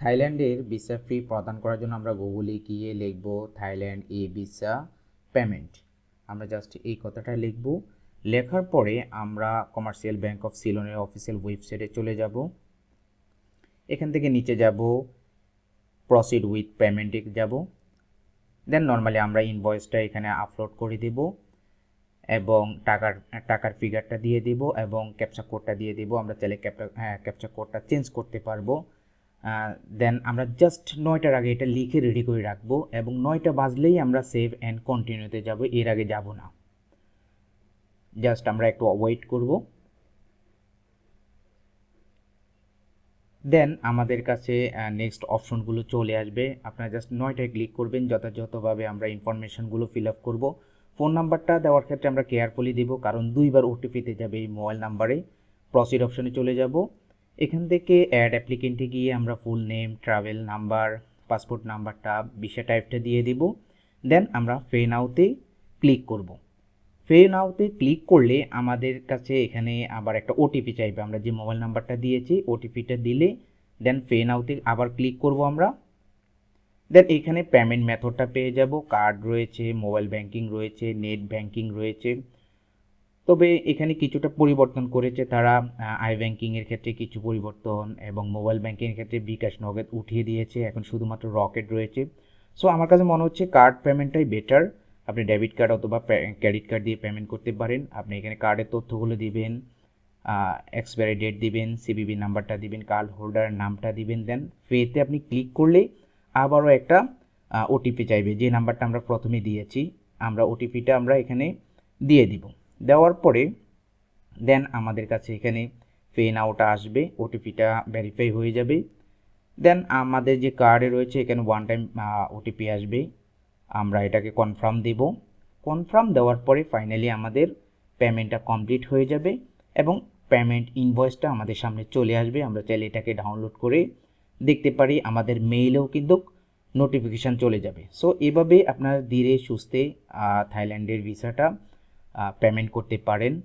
থাইল্যান্ডের ভিসা ফি প্রদান করার জন্য আমরা গুগলে গিয়ে লিখব থাইল্যান্ড ই ভিসা পেমেন্ট। আমরা জাস্ট এই কথাটা লিখব। লেখার পরে আমরা কমার্শিয়াল ব্যাংক অফ সিলনের অফিসিয়াল ওয়েবসাইটে চলে যাব। এখান থেকে নিচে যাব। প্রসিড উইথ পেমেন্টে যাব। দেন নর্মালি আমরা ইনভয়েসটা এখানে আপলোড করে দেব এবং টাকার টাকার ফিগারটা দিয়ে দিব এবং ক্যাপচা কোডটা দিয়ে দিব। আমরা চাইলে ক্যাপচা কোডটা চেঞ্জ করতে পারব। দেন আমরা জাস্ট নয়টার আগে এটা লিখে রেডি করে রাখব এবং নয়টা বাজলেই আমরা সেভ অ্যান্ড কন্টিনিউতে যাব, এর আগে যাব না। জাস্ট আমরা একটু ওয়েট করব। দেন আমাদের কাছে নেক্সট অপশনগুলো চলে আসবে। আপনারা জাস্ট নয়টায় ক্লিক করবেন, যথাযথভাবে আমরা ইনফরমেশনগুলো ফিল আপ করব। ফোন নাম্বারটা দেওয়ার ক্ষেত্রে আমরা কেয়ারফুলি দিব, কারণ দুইবার ওটিপিতে যাবে এই মোবাইল নাম্বারে প্রসিড অপশনে চলে যাব। এখান থেকে অ্যাড অ্যাপ্লিকেন্টে গিয়ে আমরা full name travel number passport নাম্বারটা বিষয় টাইপটা দিয়ে দিব। দেন আমরা ফে নাওতে ক্লিক করব। ফে নাওতে ক্লিক করলে আমাদের কাছে এখানে আবার একটা ওটিপি চাইবে। আমরা যে মোবাইল নাম্বারটা দিয়েছি ওটিপিটা দিলে দেন ফে নাওতে আবার ক্লিক করব আমরা। দেন এখানে পেমেন্ট মেথডটা পেয়ে যাব। কার্ড রয়েছে মোবাইল ব্যাংকিং রয়েছে নেট ব্যাংকিং রয়েছে। তবে এখানে কিছুটা পরিবর্তন করেছে তারা আই ব্যাংকিংয়ের ক্ষেত্রে কিছু পরিবর্তন এবং মোবাইল ব্যাংকিংয়ের ক্ষেত্রে বিকাশ নগদ উঠিয়ে দিয়েছে। এখন শুধুমাত্র রকেট রয়েছে। সো আমার কাছে মনে হচ্ছে কার্ড পেমেন্টটাই বেটার আপনি ডেবিট কার্ড অথবা ক্রেডিট কার্ড দিয়ে পেমেন্ট করতে পারেন। আপনি এখানে কার্ডের তথ্যগুলো দিবেন এক্সপায়ারি ডেট দিবেন সিবিবি নাম্বারটা দিবেন কার্ড হোল্ডারের নামটা দিবেন দেন ফেতে আপনি ক্লিক করলেই আবারও একটা ওটিপি চাইবে। যে নাম্বারটা আমরা প্রথমে দিয়েছি, আমরা ওটিপিটা আমরা এখানে দিয়ে দিব। দেওয়ার পরে দেন আমাদের কাছে এখানে পেন নাওটা আসবে ওটিপিটা ভেরিফাই হয়ে যাবে। দেন আমাদের যে কার্ডে রয়েছে, এখানে ওয়ান টাইম ওটিপি আসবে। আমরা এটাকে কনফার্ম দেব। কনফার্ম দেওয়ার পরে ফাইনালি আমাদের পেমেন্টটা কমপ্লিট হয়ে যাবে এবং পেমেন্ট ইনভয়েসটা আমাদের সামনে চলে আসবে। আমরা চাইলে এটাকে ডাউনলোড করে দেখতে পারি, আমাদের মেইলেও কিন্তু নোটিফিকেশান চলে যাবে। সো এভাবে আপনারা ধীরে সুস্থে থাইল্যান্ডের ভিসাটা পেমেন্ট করতে পারেন।